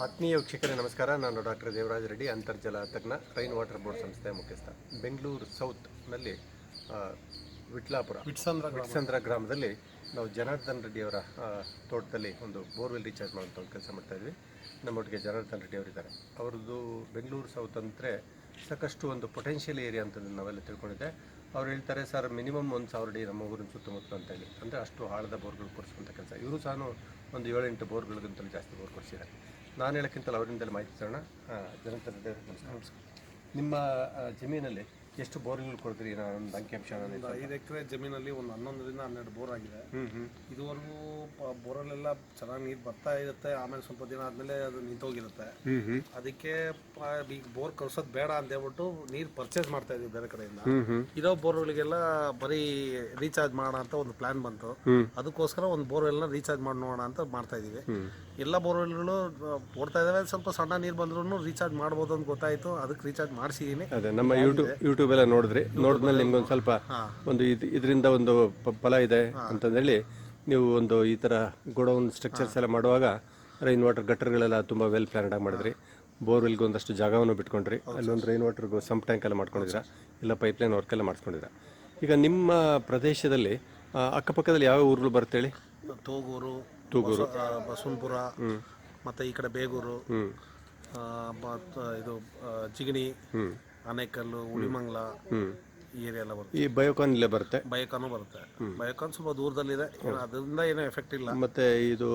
ಆತ್ಮೀಯ ವೀಕ್ಷಕರೇ ನಮಸ್ಕಾರ. ನಾನು ಡಾಕ್ಟರ್ ದೇವರಾಜ ರೆಡ್ಡಿ ಅಂತರ್ಜಲ ತಜ್ಞ ರೈನ್ ವಾಟರ್ ಬೋರ್ಡ್ ಸಂಸ್ಥೆಯ ಮುಖ್ಯಸ್ಥ. ಬೆಂಗಳೂರು ಸೌತ್ನಲ್ಲಿ ವಿಟ್ಲಾಪುರ ವಿಟ್ಸಂದ್ರ ವಿಟ್ಸಂದ್ರ ಗ್ರಾಮದಲ್ಲಿ ನಾವು ಜನಾರ್ದನ್ ರೆಡ್ಡಿಯವರ ತೋಟದಲ್ಲಿ ಒಂದು ಬೋರ್ವೆಲ್ ರೀಚಾರ್ಜ್ ಮಾಡುವಂಥ ಒಂದು ಕೆಲಸ ಮಾಡ್ತಾ ಇದ್ವಿ. ನಮ್ಮೊಟ್ಟಿಗೆ ಜನಾರ್ದನ್ ರೆಡ್ಡಿ ಅವರಿದ್ದಾರೆ. ಅವ್ರದ್ದು ಬೆಂಗಳೂರು ಸೌತ್ ಅಂದರೆ ಸಾಕಷ್ಟು ಒಂದು ಪೊಟೆನ್ಷಿಯಲ್ ಏರಿಯಾ ಅಂತ ನಾವೆಲ್ಲ ತಿಳ್ಕೊಂಡಿದ್ದೆ. ಅವ್ರು ಹೇಳ್ತಾರೆ ಸರ್ ಮಿನಿಮಮ್ ಒಂದು ಸಾವಿರ ಅಡಿ ನಮ್ಮ ಊರಿನ ಸುತ್ತಮುತ್ತ ಅಂತ ಹೇಳಿ. ಅಂದರೆ ಅಷ್ಟು ಆಳದ ಬೋರ್ಗಳು ಕೊಡಿಸುವಂಥ ಕೆಲಸ. ಇವರು ಸಹ ಒಂದು ಏಳೆಂಟು ಬೋರ್ಗಳಿಗಿಂತಲೂ ಜಾಸ್ತಿ ಬೋರ್ ಕೊಡಿಸಿದ್ದಾರೆ. ನಾನು ಹೇಳೋಕ್ಕಿಂತಲ್ಲ ಅವರಿಂದಲೇ ಮಾಹಿತಿ ರೆಡ್ಡಿ ಅವರಿಗೆ ನಮಸ್ಕಾರ. ನಿಮ್ಮ ಜಮೀನಲ್ಲಿ ಎಷ್ಟು ಬೋರ್ಗಳು ಕೊಡ್ತೀರಿ ನಾನು ಒಂದು ಅಂಕಿಅಂಶ ಐದು ಎಕರೆ ಜಮೀನಲ್ಲಿ ಒಂದು ಹನ್ನೊಂದರಿಂದ ಹನ್ನೆರಡು ಬೋರ್ ಆಗಿದೆ. ಇದುವರೆಗೂ ಬೋರ್ವೆಲ್ ಬೋರಲ್ಲೆಲ್ಲ ಚೆನ್ನಾಗಿ ನೀರು ಬರ್ತಾ ಇರುತ್ತೆ ಆಮೇಲೆ ಸ್ವಲ್ಪ ದಿನ ಆದಮೇಲೆ ಅದು ನಿಂತೋಗಿರುತ್ತೆ. ಅದಕ್ಕೆ ಈಗ ಬೋರ್ ಕಳ್ಸೋದು ಬೇಡ ಅಂತ ಹೇಳ್ಬಿಟ್ಟು ನೀರು ಪರ್ಚೇಸ್ ಮಾಡ್ತಾ ಇದೀವಿ ಬೇರೆ ಕಡೆಯಿಂದ. ಇರೋ ಬೋರ್ಗಳಿಗೆಲ್ಲ ಬರೀ ರೀಚಾರ್ಜ್ ಮಾಡೋಣ ಅಂತ ಒಂದು ಪ್ಲಾನ್ ಬಂತು. ಅದಕ್ಕೋಸ್ಕರ ಒಂದು ಬೋರ್ವೆಲ್ನ ರೀಚಾರ್ಜ್ ಮಾಡಿ ನೋಡೋಣ ಅಂತ ಮಾಡ್ತಾ ಇದೀವಿ ಎಲ್ಲ ಬೋರ್ವೆಲ್ಗಳು ಓಡ್ತಾ ಇದಾವೆ. ಸ್ವಲ್ಪ ಸಣ್ಣ ನೀರು ಬಂದ್ರೂ ರೀಚಾರ್ಜ್ ಮಾಡ್ಬೋದು ಅಂತ ಗೊತ್ತಾಯ್ತು. ಅದಕ್ಕೆ ರೀಚಾರ್ಜ್ ಮಾಡಿಸಿದೀನಿ. ನಮ್ಮ ಯೂಟ್ಯೂಬ್ ಯೂಟ್ಯೂಬ್ ಎಲ್ಲ ನೋಡಿದ್ರಿ ನೋಡಿದ್ಮೇಲೆ ನಿಮ್ಗೆ ಒಂದು ಸ್ವಲ್ಪ ಒಂದು ಇದು ಇದರಿಂದ ಒಂದು ಪ- ಫಲ ಇದೆ ಅಂತಂದೇಳಿ ನೀವು ಒಂದು ಈ ಥರ ಗೋಡೌನ್ ಸ್ಟ್ರಕ್ಚರ್ಸ್ ಎಲ್ಲ ಮಾಡುವಾಗ ರೈನ್ ವಾಟರ್ ಗಟ್ಟರ್ಗಳೆಲ್ಲ ತುಂಬ ವೆಲ್ ಪ್ಲಾನ್ಡ್ ಆಗಿ ಮಾಡಿದ್ರಿ. ಬೋರ್ವೆಲ್ಗೆ ಒಂದಷ್ಟು ಜಾಗವನ್ನು ಬಿಟ್ಕೊಂಡ್ರಿ. ಅಲ್ಲೊಂದು ರೈನ್ ವಾಟರ್ಗೂ ಸಂಪ್ ಟ್ಯಾಂಕ್ ಎಲ್ಲ ಮಾಡ್ಕೊಂಡಿದ್ರ ಇಲ್ಲ ಪೈಪ್ಲೈನ್ ವರ್ಕ್ ಎಲ್ಲ ಮಾಡ್ಕೊಂಡಿದ್ದೀರಾ ಈಗ ನಿಮ್ಮ ಪ್ರದೇಶದಲ್ಲಿ ಆ, ಅಕ್ಕಪಕ್ಕದಲ್ಲಿ ಯಾವ ಊರುಗಳು ಬರ್ತೇಳಿ ತೂಗೂರು ತೂಗೂರು. ಬಸವನ್ಪುರ ಮತ್ತೆ ಈ ಕಡೆ ಬೇಗೂರು ಆ, ಮತ್ತ ಇದು ಆ, ಜಿಗಣಿ ಆನೇಕಲ್ಲು ಉಳಿಮಂಗ್ಲ ಈ ಏರಿಯಾ ಎಲ್ಲ ಬರುತ್ತೆ. ಈ ಬಯೋಕಾನ್ ಇಲ್ಲೇ ಬರುತ್ತೆ? ಬಯೋಕಾನು ಬರುತ್ತೆ. ಬಯೋಕಾನ್ ಸ್ವಲ್ಪ ದೂರದಲ್ಲಿದೆ. ಏನು ಅದರಿಂದ ಏನೂ ಎಫೆಕ್ಟ್ ಇಲ್ಲ. ಮತ್ತೆ ಇದು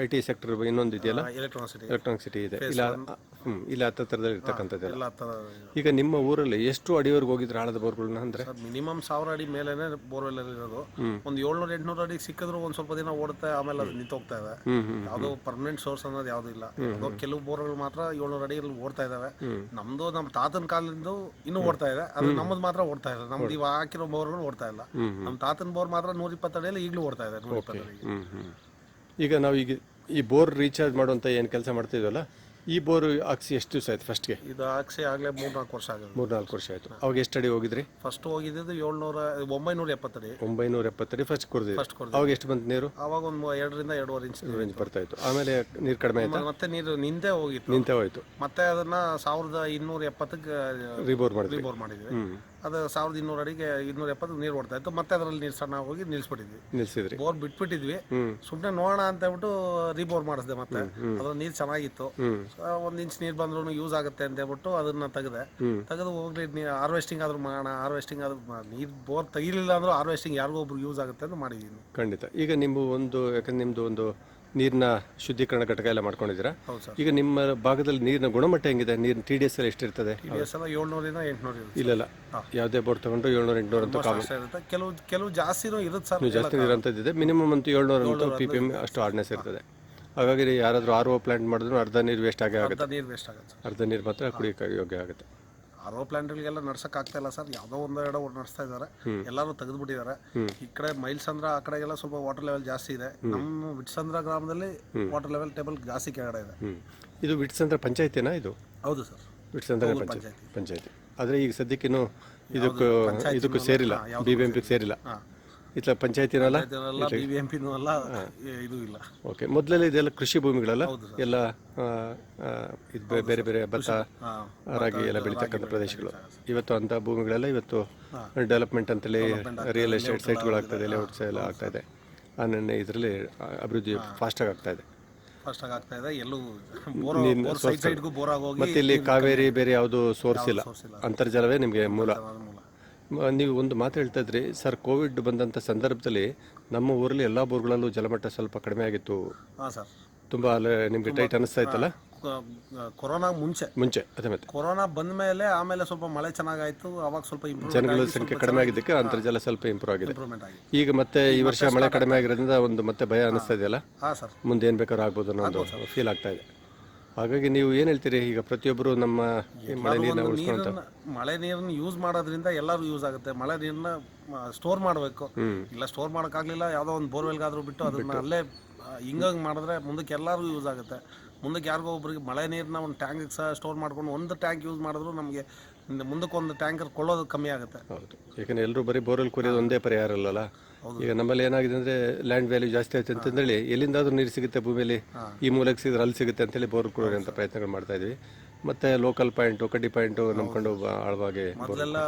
ಐ ಟಿ ಸೆಕ್ಟರ್ ಇನ್ನೊಂದು ಇದೆಯಲ್ಲ? ಎಲೆಕ್ಟ್ರಾನಿಸಿಟಿ ಎಲೆಕ್ಟ್ರಾನಿಕ್ ಸಿಟಿ ಇದೆ. ಇಲ್ಲ ಹ್ಮ್ ಇಲ್ಲ ಹತ್ತಿರದಲ್ಲಿ ಇರ್ತಕ್ಕಂಥದ್ದೆಲ್ಲ. ಎಲ್ಲ ಥರ ಈಗ ನಿಮ್ಮ ಊರಲ್ಲಿ ಎಷ್ಟು ಅಡಿವರೆಗೆ ಹೋಗಿದ್ರೆ ಆಳದ ಬೋರ್ಗಳನ್ನ ಅಂದ್ರೆ? ಮಿನಿಮಮ್ ಸಾವಿರ ಅಡಿ ಮೇಲೆನೆ ಬೋರ್ವೆಲ್ ಇರೋದು. ಒಂದು ಏಳ್ನೂರ ಎಂಟ್ನೂರು ಅಡಿ ಸಿಕ್ಕಿದ್ರು ಒಂದ್ ಸ್ವಲ್ಪ ದಿನ ಓಡುತ್ತೆ ಆಮೇಲೆ ಅದು ನಿಂತೋಗ್ತಾ ಇದೆ. ಯಾವುದೋ ಪರ್ಮನೆಂಟ್ ಸೋರ್ಸ್ ಅನ್ನೋದು ಯಾವುದೂ ಇಲ್ಲ. ಯಾವುದೋ ಕೆಲವು ಬೋರ್ಗಳು ಮಾತ್ರ ಏಳ್ನೂರು ಅಡಿಯಲ್ಲಿ ಓಡ್ತಾ ಇದಾವೆ. ನಮ್ದು ನಮ್ಮ ತಾತನ ಕಾಲದಿಂದ ಇನ್ನೂ ಓಡ್ತಾ ಇದೆ. ಅದು ನಮ್ಮದು ಮಾತ್ರ ಓಡ್ತಾ ಇಲ್ಲ. ನಮ್ದು ಇವಾಗ ಹಾಕಿರೋ ಬೋರ್ಗಳು ಓಡ್ತಾ ಇಲ್ಲ. ನಮ್ಮ ತಾತನ ಬೋರ್ ಮಾತ್ರ ನೂರ ಇಪ್ಪತ್ತಡಿಯಲ್ಲಿ ಈಗಲೂ ಓಡ್ತಾ ಇದೆ ನೂರ ಇಪ್ಪತ್ತು ಅಡಿಗೆ. ಹ್ಮ್ ಹ್ಮ್. ಈಗ ನಾವು ಈಗ ಈ ಬೋರ್ ರೀಚಾರ್ಜ್ ಮಾಡುವಂತ ಏನು ಕೆಲಸ ಮಾಡ್ತಿದ್ವಲ್ಲ ಈ ಬೋರ್ ಹಾಕ್ಸಿ ಎಷ್ಟು ದಿವಸ ಆಯ್ತು ಫಸ್ಟ್ಗೆ ಇದು ಹಾಕ್ಸಿ ಆಗಲೇ ಮೂರ್ನಾಲ್ಕು ವರ್ಷ ಆಗಿದೆ. ಮೂರ್ನಾಲ್ಕು ವರ್ಷ ಆಯ್ತು. ಅವಾಗ ಎಷ್ಟು ಅಡಿ ಹೋಗಿದ್ರಿ? ಫಸ್ಟ್ ಹೋಗಿದ್ದು ಏಳ್ನೂರ ಒಂಬೈನೂರ ಎಪ್ಪತ್ತಡಿ ಒಂಬೈನೂರ ಎಪ್ಪತ್ತಡಿ ಫಸ್ಟ್ ಕುಡ್ದಿದ್ರಿ ಫಸ್ಟ್ ಕೊಡ್ದು ಅವಾಗ ಎಷ್ಟು ಬಂತು ನೀರು? ಅವಾಗ ಒಂದು ಎರಡರಿಂದ ಎರಡೂವರೆ ಇಂಚ್ ಇಂಚ್ ರೇಂಜ್ ಬರ್ತಾ ಇತ್ತು. ಆಮೇಲೆ ನೀರು ಕಡಿಮೆ ಆಯ್ತು? ಮತ್ತೆ ನೀರು ನಿಂತೆ ಹೋಗಿತ್ತು. ನಿಂತೆ ಹೋಯ್ತು. ಮತ್ತೆ ಅದನ್ನ ಸಾವಿರದ ಇನ್ನೂರ ಎಪ್ಪತ್ತಕ್ಕೆ ರಿಬೋರ್ ಮಾಡಿದ್ರಿ. ರಿಬೋರ್ ಮಾಡಿದ್ವಿ. ಅದು ಸಾವಿರದ ಇನ್ನೂರು ಅಡಿಗೆ ಇನ್ನೂರ ಎಪ್ಪತ್ತು ನೀರು ಓಡ್ತಾ ಇತ್ತು. ಮತ್ತೆ ಅದರಲ್ಲಿ ನೀರು ಸಣ್ಣ ಹೋಗಿ ನಿಲ್ಸ್ಬಿಟ್ಟಿದ್ವಿ. ನಿಲ್ಸಿದ್ರಿ. ಬೋರ್ ಬಿಟ್ಬಿಟ್ಟಿದ್ವಿ. ಸುಮ್ಮನೆ ನೋಡೋಣ ಅಂತ ಹೇಳ್ಬಿಟ್ಟು ರೀಬೋರ್ ಮಾಡಿಸ್ದೆ ಮತ್ತೆ. ಅದ್ರ ನೀರು ಚೆನ್ನಾಗಿತ್ತು. ಒಂದ್ ಇಂಚ್ ನೀರು ಬಂದ್ರು ಯೂಸ್ ಆಗುತ್ತೆ ಅಂತ ಹೇಳ್ಬಿಟ್ಟು ಅದನ್ನ ತೆಗೆದೆ. ತೆಗೆದು ಹೋಗ್ಲಿ ಹಾರ್ವೆಸ್ಟಿಂಗ್ ಆದ್ರೂ ಮಾಡೋಣ ಹಾರ್ವೆಸ್ಟಿಂಗ್ ಆದ್ರೂ ನೀರು ಬೋರ್ ತೆಗಿಲಿಲ್ಲ ಅಂದ್ರೂ ಹಾರ್ವೆಸ್ಟಿಂಗ್ ಯಾರಿಗೋ ಒಬ್ರು ಯೂಸ್ ಆಗುತ್ತೆ ಅಂತ ಮಾಡಿದೀನಿ. ಖಂಡಿತ. ಈಗ ನಿಮ್ಮ ಒಂದು ಯಾಕಂದ್ರೆ ನಿಮ್ಮದು ಒಂದು ನೀರಿನ ಶುದ್ಧೀಕರಣ ಘಟಕ ಎಲ್ಲ ಮಾಡ್ಕೊಂಡಿದ್ದೀರಾ? ಹೌದು ಸರ್. ಈಗ ನಿಮ್ಮ ಭಾಗದಲ್ಲಿ ನೀರಿನ ಗುಣಮಟ್ಟ ಹೆಂಗಿದೆ? ನೀರಿನ ಟಿ ಡಿ ಎಸ್ ಎಲ್ಲ ಎಷ್ಟಿರ್ತದೆ? ಟಿ ಡಿ ಎಸ್ ಎಲ್ಲ ಏಳ್ನೂರಿಂದ ಎಂಟ್ನೂರು ಇರುತ್ತೆ ಇಲ್ಲೆಲ್ಲ. ಯಾವುದೇ ಬೋರ್ಡ್ ತಗೊಂಡ್ರು ಏಳ್ನೂರ ಎಂಟುನೂರ ಅಂತ ಕಾಮನ್. ಅಷ್ಟೇ ಇರುತ್ತೆ. ಕೆಲವು ಕೆಲವು ಜಾಸ್ತಿನೂ ಇರುತ್ತೆ ಸರ್. ಜಾಸ್ತಿ ಇದೆ. ಮಿನಿಮಮ್ ಅಂತೂ ಏಳ್ನೂರ ಅಂತ ಪಿ ಪಿ ಎಂ ಅಷ್ಟು ಆರ್ಡ್ನೆಸ್ ಇರ್ತದೆ. ಹಾಗಾಗಿ ಯಾರಾದರೂ ಆರ್ ಓ ಪ್ಲಾಂಟ್ ಮಾಡಿದ್ರು ಅರ್ಧ ನೀರು ವೇಸ್ಟ್ ಆಗೇ ಆಗುತ್ತೆ. ಅರ್ಧ ನೀರು ವೇಸ್ಟ್ ಆಗುತ್ತೆ ಅರ್ಧ ನೀರು ಮಾತ್ರ ಕುಡಿಯೋಕ್ಕೆ ಯೋಗ್ಯ ಆಗುತ್ತೆ. ಆರ್ ಪ್ಲಾಂಟ್ಗಳಿಗೆಲ್ಲ ನಡ್ಸಕ್ ಆಗ್ತಾ ಇಲ್ಲ ಸರ್. ಯಾವ್ದೋ ಒಂದ್ ಎರಡೋ ನಡೆಸ್ತಾ ಇದ್ದಾರೆ. ಎಲ್ಲರೂ ತೆಗೆದುಬಿಟ್ಟಿದ್ದಾರೆ. ಈ ಕಡೆ ಮೈಲ್ಸಂದ್ರ ಆ ಕಡೆಗೆಲ್ಲ ಸ್ವಲ್ಪ ವಾಟರ್ ಲೆವೆಲ್ ಜಾಸ್ತಿ ಇದೆ. ನಮ್ಮ ವಿಟ್ಸಂದ್ರ ಗ್ರಾಮದಲ್ಲಿ ವಾಟರ್ ಲೆವೆಲ್ ಟೇಬಲ್ ಜಾಸ್ತಿ ಕೆಳಗಡೆ ಇದೆ. ಇದು ವಿಟ್ಸಂದ್ರ ಪಂಚಾಯತಿನಾ ಇದು? ಹೌದು ಸರ್. ವಿಟ್ಸಂದ್ರ ಪಂಚಾಯತಿ. ಪಂಚಾಯತಿ. ಆದ್ರೆ ಈಗ ಸದ್ಯಕ್ಕೇನು ಇದಕ್ಕೂ ಇದಕ್ಕೂ ಸೇರಿಲ್ಲ. ಬಿ ಬಿ ಎಂ ಸೇರಿಲ್ಲ. ಇತ್ಲ ಬಿ ಬಿ ಎಂ ಪಿನೂ ಅಲ್ಲ ಇದು ಇಲ್ಲ. ಓಕೆ ಮೊದಲೆಲ್ಲ ಇದೆಲ್ಲ ಕೃಷಿ ಭೂಮಿಗಳಲ್ಲ? ಎಲ್ಲ ಆ, ಆ, ಇದು ಬೇ- ಬೇರೆ ಬೇರೆ ಭತ್ತ ಹಾಂ ರಾಗಿ ಎಲ್ಲ ಬೆಳೀತಕ್ಕಂಥ ಪ್ರದೇಶಗಳು. ಇವತ್ತು ಅಂಥ ಭೂಮಿಗಳೆಲ್ಲ ಇವತ್ತು ಡೆವಲಪ್ಮೆಂಟ್ ಅಂತೇಳಿ ರಿಯಲ್ ಎಸ್ಟೇಟ್ ಸೈಟ್ಗಳು ಆಗ್ತಾಯಿದೆ ಲೇಔಟ್ಸ್ ಎಲ್ಲ ಆಗ್ತಾ ಇದೆ ಆನನ್ನೇ ಇದರಲ್ಲಿ ಅಭಿವೃದ್ಧಿ ಫಾಸ್ಟಾಗಿ ಆಗ್ತಾ ಇದೆ. ಫಸ್ಟ್ ಆಗಿ ಆಗ್ತಾ ಇದೆ. ಎಲ್ಲೂ ಬೋರ್ ಬೋರ್ ಸೈಡ್ ಸೈಡ್ಗೂ ಬೋರ್ ಆಗೋಗಿ ಮತ್ತೆ ಇಲ್ಲಿ ಕಾವೇರಿ ಬೇರೆ ಯಾವುದು ಸೋರ್ಸ್ ಇಲ್ಲ. ಅಂತರ್ಜಲವೇ ನಿಮಗೆ ಮೂಲ. ನೀವು ಒಂದು ಮಾತು ಹೇಳ್ತಾ ಇದ್ರಿ ಸರ್ ಕೋವಿಡ್ ಬಂದಂಥ ಸಂದರ್ಭದಲ್ಲಿ ನಮ್ಮ ಊರಲ್ಲಿ ಎಲ್ಲ ಬೋರ್ಗಳಲ್ಲೂ ಜಲಮಟ್ಟ ಸ್ವಲ್ಪ ಕಡಿಮೆ ಆಗಿತ್ತು. ಹಾಂ ಸರ್. ತುಂಬ ಅಲ್ಲೇ ನಿಮಗೆ ಟೈಟ್ ಅನಿಸ್ತಾ ಇತ್ತಲ್ಲ? ಕೊರೋನಾ ಮುಂಚೆ. ಮುಂಚೆ ಅದೇ ಮತ್ತೆ. ಕೊರೋನಾ ಬಂದ ಮೇಲೆ ಆಮೇಲೆ ಸ್ವಲ್ಪ ಮಳೆ ಚೆನ್ನಾಗಾಯ್ತು ಅವಾಗ ಸ್ವಲ್ಪ ಜನಗಳ ಸಂಖ್ಯೆ ಕಡಿಮೆ ಆಗಿದ್ದಕ್ಕೆ ಅಂತರ್ಜಲ ಸ್ವಲ್ಪ ಇಂಪ್ರೂವ್ ಆಗಿದೆ. ಈಗ ಮತ್ತೆ ಈ ವರ್ಷ ಮಳೆ ಕಡಿಮೆ ಆಗಿರೋದ್ರಿಂದ ಒಂದು ಮತ್ತೆ ಭಯ ಅನಿಸ್ತಾ ಇದೆಯಲ್ಲ? ಮುಂದೆ ಏನು ಬೇಕಾದ್ರೂ ಆಗ್ಬೋದು ಅನ್ನೋ ಒಂದು ಫೀಲ್ ಆಗ್ತಾ ಇದೆ. ಹಾಗಾಗಿ ನೀವು ಏನು ಹೇಳ್ತೀರಿ? ಈಗ ಪ್ರತಿಯೊಬ್ಬರು ನಮ್ಮ ಈ ಮಳೆ ನೀರನ್ನ ಉಳಿಸ್ಕೊಂತ ನೀರನ್ನ ಮಳೆ ನೀರನ್ನ ಯೂಸ್ ಮಾಡೋದ್ರಿಂದ ಎಲ್ಲರೂ ಯೂಸ್ ಆಗುತ್ತೆ. ಮಳೆ ನೀರನ್ನ ಸ್ಟೋರ್ ಮಾಡಬೇಕು. ಇಲ್ಲ ಸ್ಟೋರ್ ಮಾಡೋಕ್ಕಾಗಲಿಲ್ಲ ಯಾವುದೋ ಒಂದು ಬೋರ್ವೆಲ್ಗಾದ್ರೂ ಬಿಟ್ಟು ಅದನ್ನ ಅಲ್ಲೇ ಹಿಂಗಾಗಿ ಮಾಡಿದ್ರೆ ಮುಂದಕ್ಕೆ ಎಲ್ಲರಿಗೂ ಯೂಸ್ ಆಗುತ್ತೆ. ಮುಂದಕ್ಕೆ ಯಾರಿಗೋ ಒಬ್ರಿಗೆ ಮಳೆ ನೀರನ್ನ ಒಂದು ಟ್ಯಾಂಕಿಗೆ ಸಹ ಸ್ಟೋರ್ ಮಾಡ್ಕೊಂಡು ಒಂದು ಟ್ಯಾಂಕ್ ಯೂಸ್ ಮಾಡಿದ್ರು ನಮಗೆ ಮುಂದಕ್ಕೆ ಒಂದು ಟ್ಯಾಂಕರ್ ಕೊಳ್ಳೋದು ಕಮ್ಮಿ ಆಗುತ್ತೆ. ಹೌದು. ಯಾಕಂದ್ರೆ ಎಲ್ಲರೂ ಬರೀ ಬೋರ್ವೆಲ್ ಕುರಿಯೋದು ಒಂದೇ ಪರಿಹಾರ ಅಲ್ಲಲ್ಲ? ಈಗ ನಮ್ಮಲ್ಲಿ ಏನಾಗಿದೆ ಅಂದ್ರೆ ಲ್ಯಾಂಡ್ ವ್ಯಾಲ್ಯೂ ಜಾಸ್ತಿ ಆಯ್ತು ಅಂತಂದೇಳಿ ಎಲ್ಲಿಂದಾದ್ರೂ ನೀರು ಸಿಗುತ್ತೆ ಭೂಮಿಯಲ್ಲಿ ಈ ಮೂಲಕ ಸಿದ್ರೆ ಅಲ್ಲಿ ಸಿಗುತ್ತೆ ಅಂತೇಳಿ ಬೋರ್ ಅಂತ ಪ್ರಯತ್ನಗಳು ಮಾಡ್ತಾ ಇದ್ವಿ. ಮತ್ತೆ ಲೋಕಲ್ ಪಾಯಿಂಟ್ ಕಡ್ಡಿ ಪಾಯಿಂಟ್ ನಂಬ್ಕೊಂಡು ಬ- ಆಳವಾಗಿ ಮೊದಲೆಲ್ಲ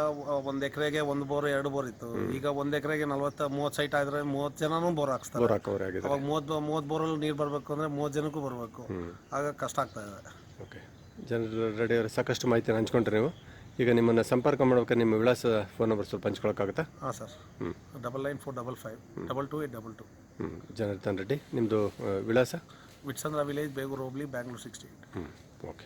ಒಂದು ಎಕರೆಗೆ ಒಂದು ಬೋರ್ ಎರಡು ಬೋರ್ ಇತ್ತು. ಈಗ ಒಂದ್ ಎಕರೆಗೆ ನಲ್ವತ್ತ ಮೂವತ್ ಸೈಟ್ ಆದ್ರೆ ಮೂವತ್ ಜನನು ಬೋರ್ ಹಾಕ್ಸ್ತಾರೆ. ಬೋರ್ ಹಾಕೋರೆ ಆಗಿದೆ ಅವಾಗ ಮೂವತ್ತು ಮೂವತ್ತು ಬೋರಲ್ಲಿ ನೀರು ಬರಬೇಕು ಅಂದ್ರೆ ಮೂವತ್ತು ಜನಕ್ಕೂ ಬರ್ಬೇಕು. ಆಗ ಕಷ್ಟ ಆಗ್ತಾ ಇದೆ. ಓಕೆ ಜನರ ರೆಡಿ ಅವರು ಸಾಕಷ್ಟು ಮಾಹಿತಿನ ಹಂಚ್ಕೊಂಡ್ರೆ ನೀವು. ಈಗ ನಿಮ್ಮನ್ನು ಸಂಪರ್ಕ ಮಾಡ್ಬೇಕಾದ್ರೆ ನಿಮ್ಮ ವಿಳಾಸ ಫೋನ್ ನಂಬರ್ ಸ್ವಲ್ಪ ಹಂಚ್ಕೊಳಕ್ಕಾಗುತ್ತಾ? ಹಾಂ sir double nine four double five double two eight double two ಹ್ಞೂ ಜನಾರ್ದನ್ ರೆಡ್ಡಿ ನಿಮ್ಮದು ವಿಳಾಸ? Vitsandra village Begur hobli Bangalore sixty eight ಹ್ಞೂ ಓಕೆ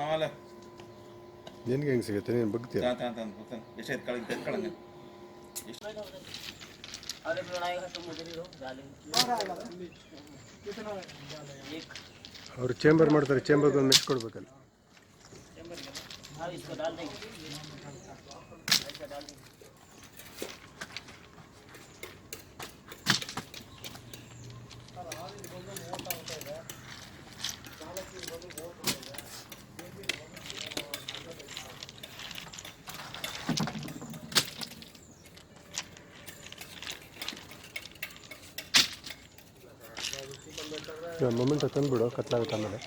ಆಮೇಲೆ ಏನ್ಗೆ ಹೆಂಗೆ ಸಿಗುತ್ತೆ? ನೀನು ಬಗ್ತೀಯ? ತಾನ್ ಚೇಂಬರ್ ಮಾಡ್ತಾರೆ ಚೇಂಬರ್ಗೆ ಒಂದು ಮಿಕ್ಸ್ ಕೊಡ್ಬೇಕಲ್ಲ. ಒಂದು ಮೊಮೆಂಟ್ ತಂದುಬಿಡು ಕತ್ಲಾಗುತ್ತೆ ಆಮೇಲೆ.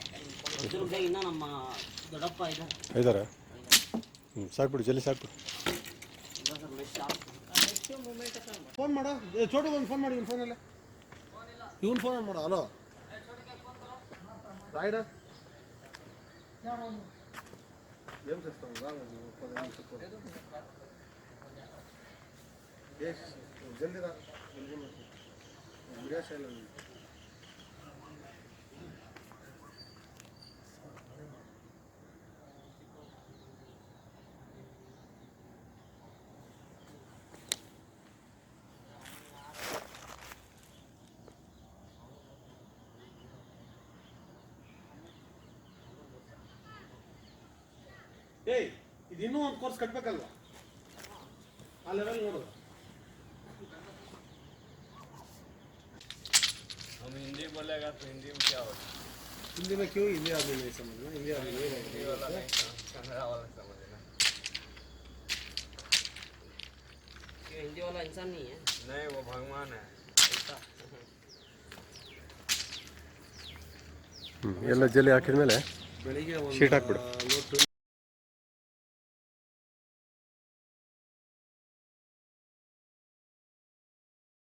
ಇದ್ದಾರೆ ಹ್ಞೂ ಸಾಕ್ಬಿಡು ಜಲ್ದಿ ಸಾಕ್ಬಿಡು. ಫೋನ್ ಮಾಡು. ಚೋಟಿಗೆ ಒಂದು ಫೋನ್ ಮಾಡಿ ಇವ್ನ ಫೋನಲ್ಲೇ ಇವ್ನು ಫೋನ್ ಮಾಡು ಹಲೋ. ರಾಯ್ಡ? ఏం చేస్తాం పది నిమిషాలు జల్దీ రా విజయశైలం ಏಯ್ ಇದು ಇನ್ನೂ ಒಂದು ಕೋರ್ಸ್ ಕಟ್ಬೇಕಲ್ವಾ ಆ ಲೆವೆಲ್ ನೋಡು हम हिंदी बोलेगा तो हिंदी में क्या होगा हिंदी में क्यों हिंदी आदमी नहीं समझना हिंदी आदमी नहीं रहेगा ये हिंदी वाला इंसान नहीं है नहीं वो भगवान है ಹ್ಞೂ ಎಲ್ಲ ಜಲ್ಲಿ ಹಾಕಿದ್ಮೇಲೆ ಬೆಳಿಗ್ಗೆ ಒಂದು ಶೀಟ್ ಹಾಕ್ಬಿಡು ನೋಟ್